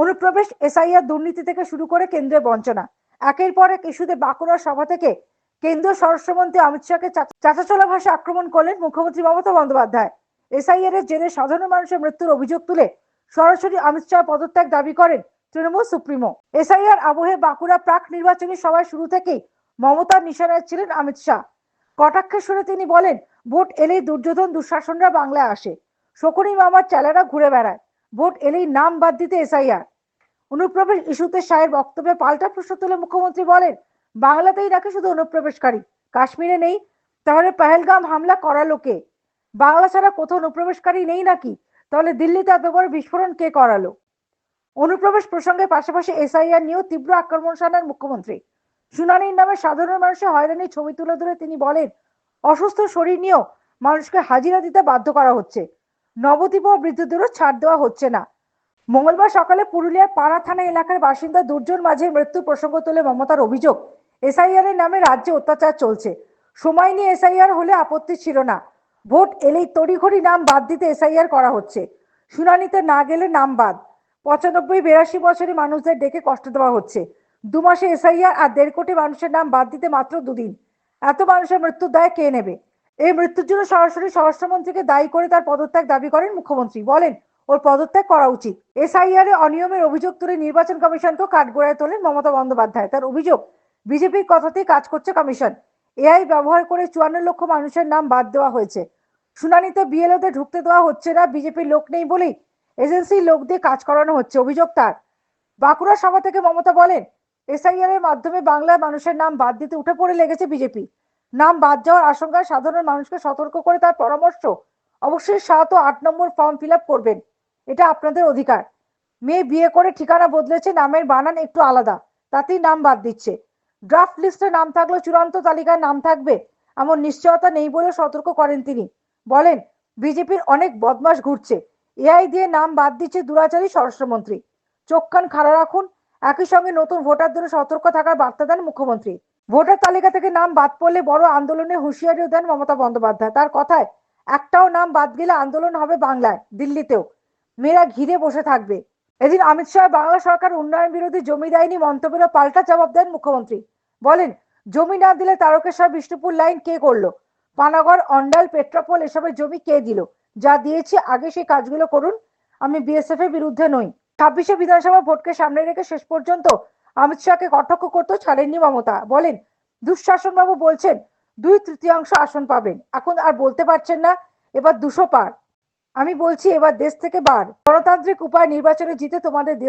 অনুপ্রবেশ এসআইআর দুর্নীতি থেকে শুরু করে কেন্দ্রের বঞ্চনা। একের পর এক ইস্যুতে বাঁকুড়া সভা থেকে কেন্দ্রীয় স্বরাষ্ট্রমন্ত্রী অমিত শাহকে চাঁচাচলা ভাষা আক্রমণ করলেন মুখ্যমন্ত্রী মমতা বন্দ্যোপাধ্যায়। এসআইআর এর জেরে সাধারণ মানুষের মৃত্যুর অভিযোগ তুলে সরাসরি অমিত শাহ পদত্যাগ দাবি করেন তৃণমূল সুপ্রিমো। এসআইআর আবহে বাঁকুড়া প্রাক নির্বাচনী সভায় শুরু থেকেই মমতার নিশানায় ছিলেন অমিত শাহ। কটাক্ষের সুরে তিনি বলেন, ভোট এলেই দুর্যোধন দুঃশাসনরা বাংলায় আসে। শকুনি মামার চেলারা ঘুরে বেড়ায়। ভোট এলেই নাম বাদ দিতে এসআইআর। অনুপ্রবেশ ইস্যুতে শাহের বক্তব্যে পাল্টা প্রশ্ন তুলে মুখ্যমন্ত্রী বলেন, বাংলাতেই নাকি শুধু অনুপ্রবেশকারী। কাশ্মীরে নেই, তাহলে পেহেলগাম হামলা করালো কে? বাংলা ছাড়া কোথাও অনুপ্রবেশকারী নেই নাকি? তাহলে দিল্লিতে এত বড় বিস্ফোরণ কে করালো? অনুপ্রবেশ প্রসঙ্গে পাশাপাশি এসআইআর নিয়েও তীব্র আক্রমণ শানান মুখ্যমন্ত্রী। শুনানির নামে সাধারণ মানুষের হয়রানির ছবি তুলে ধরে তিনি বলেন, অসুস্থ শরীর নিয়েও মানুষকে হাজিরা দিতে বাধ্য করা হচ্ছে। নবদ্বীপ ও বৃদ্ধদেরও ছাড় দেওয়া হচ্ছে না। মঙ্গলবার সকালে পুরুলিয়ার পাড়া থানা এলাকার বাসিন্দা দুর্জন মাঝের মৃত্যুর প্রসঙ্গ তুলে মমতার অভিযোগ। এসআইআর এর নামে রাজ্যে অত্যাচার চলছে। সময় নিয়ে এসআইআর হলে আপত্তি ছিল না। ভোট এলেই তড়িঘড়ি নাম বাদ দিতে এসআইআর করা হচ্ছে। শুনানিতে না গেলে নাম বাদ। পঁচানব্বই, বিরাশি বছরের মানুষদের ডেকে কষ্ট দেওয়া হচ্ছে। দু মাসে এসআইআর আর দেড় কোটি মানুষের নাম বাদ দিতে মাত্র দুদিন। এত মানুষের মৃত্যুর দায় কে নেবে? এই মৃত্যুর জন্য সরাসরি স্বরাষ্ট্রমন্ত্রীকে দায়ী করে তার পদত্যাগ দাবি করেন মুখ্যমন্ত্রী। বলেন ওর পদত্যাগ করা উচিত। এসআইআর এ অনিয়মের অভিযোগ তুলে নির্বাচন কমিশনকেও কাঠগড়ায় তোলেন মমতা বন্দ্যোপাধ্যায়। তার অভিযোগ, বিজেপির কথাতেই কাজ করছে কমিশন। এআই ব্যবহার করে চুয়ান্ন লক্ষ মানুষের নাম বাদ দেওয়া হয়েছে। শুনানিতে বিএলওদের ঢুকতে দেওয়া হচ্ছে না, বিজেপির লোক নেই বলেই এজেন্সির লোক দিয়ে কাজ করানো হচ্ছে। অভিযোগ তার। বাঁকুড়া সভা থেকে মমতা বলেন, এসআইআর এর মাধ্যমে বাংলার মানুষের নাম বাদ দিতে উঠে পড়ে লেগেছে বিজেপি। নাম বাদ যাওয়ার আশঙ্কায় সাধারণ মানুষকে সতর্ক করে তার পরামর্শ। অবশ্যই সাত ও আট নম্বর ফর্ম ফিল করবেন। এটা আপনাদের অধিকার। মেয়ে বিয়ে করে ঠিকানা বদলেছে, নামের বানান একটু আলাদা, তাতেই নাম বাদ দিচ্ছে। ড্রাফট লিস্টে নাম থাকলেও চূড়ান্ত তালিকায় নাম থাকবে, এমন নিশ্চয়তা নেই বলে সতর্ক করেন তিনি। বলেন, বিজেপির অনেক বদমাস ঘুরছে। এআই দিয়ে নাম বাদ দিচ্ছে দুরাচারী স্বরাষ্ট্রমন্ত্রী। চোখ কান খাড়া রাখুন, একই সঙ্গে নতুন ভোটারদের সতর্ক থাকার বার্তা দেন মুখ্যমন্ত্রী। ভোটার তালিকা থেকে নাম বাদ পড়লে বড় আন্দোলনের হুঁশিয়ারিও দেন মমতা বন্দ্যোপাধ্যায়। তার কথায়, একটাও নাম বাদ গেলে আন্দোলন হবে বাংলায়, দিল্লিতেও। মেয়েরা ঘিরে বসে থাকবে। এদিন অমিত শাহ বাংলা সরকার উন্নয়ন বিরোধী জমি দেয়নি মন্তব্যের পাল্টা জবাব দেন মুখ্যমন্ত্রী। বলেন, জমি না দিলে তারকেশ্বর বিষ্ণুপুর লাইন কে করল? পানাগড়, অন্ডাল, পেট্রাপোল এসবের জমি কে দিল? যা দিয়েছি আগে সেই কাজগুলো করুন, আমি বিএসএফ এর বিরুদ্ধে নই। ছাব্বিশে বিধানসভা ভোটকে সামনে রেখে শেষ পর্যন্ত অমিত শাহকে কটাক্ষ করতেও ছাড়েননি মমতা। বলেন দুঃশাসন বাবু বলছেন, দুই তৃতীয়াংশ আসন পাবেন। এখন আর বলতে পারছেন না, এবার দুশো পার। আমি বলছি এবার দেশ থেকে বার। গণতান্ত্রিক উপায় নির্বাচনে জিতে তোমাদের দেশ